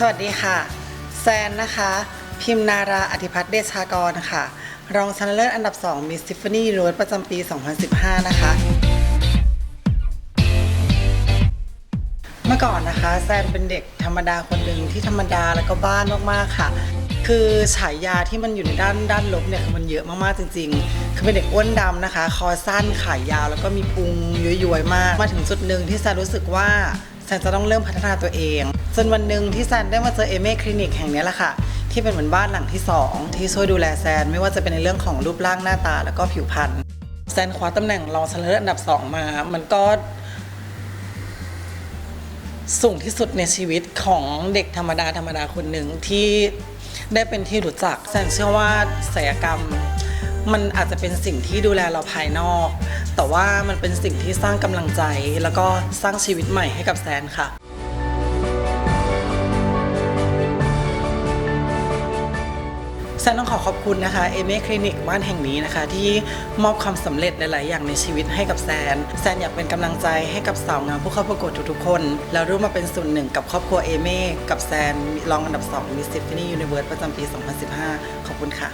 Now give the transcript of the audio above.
สวัสดีค่ะ แซนนะคะ พิมนาราอธิพัฒน์เดชากรค่ะ รองชนะเลิศอันดับ 2 มิสซิฟ f นี y ร n ประจำปี 2015 นะคะ เมื่อก่อนนะคะ แซนเป็นเด็กธรรมดาคนหนึ่งที่ธรรมดาแล้วก็บ้านมากๆค่ะ คือฉายาที่มันอยู่ในด้านด้านลบเนี่ยคือมันเยอะมากๆจริง ๆ คือเป็นเด็กอ้วนดำนะคะ คอสั้นขายาวแล้วก็มีพุงย้วยๆมาก มาถึงจุดหนึ่งที่แซนรู้สึกว่า แซนจะต้องเริ่มพัฒนาตัวเองจนวันหนึ่งที่แซนได้มาเจอเอเม่คลินิกแห่งนี้แหละค่ะ ที่เป็นเหมือนบ้านหลังที่สองที่ช่วยดูแลแซนไม่ว่าจะเป็นในเรื่องของรูปร่างหน้าตาแล้วก็ผิวพรรณแซนคว้าตำแหน่งรองชนะเลิศอันดับสองมา มันก็ สูงที่สุดในชีวิตของเด็กธรรมดาธรรมดาคนหนึ่งที่ได้เป็นที่รู้จักแซนเชื่อว่าศัลยกรรม มันอาจจะเป็นสิ่งที่ดูแลเราภายนอก แต่ว่ามันเป็นสิ่งที่สร้างกำลังใจ แล้วก็สร้างชีวิตใหม่ให้กับแซนค่ะแซนต้องขอขอบคุณนะคะเอเมคลินิกบ้านแห่งนี้นะคะ ที่มอบความสำเร็จหลาย ๆ อย่างในชีวิตให้กับแซน แซนอยากเป็นกำลังใจให้กับสาวงามผู้เข้าประกวดทุก ๆ คน แล้วร่วมมาเป็นส่วนหนึ่งกับครอบครัวเอเมกับแซนรองอันดับ 2 Miss Tiffany Universe ประจำปี 2015 ขอบคุณค่ะ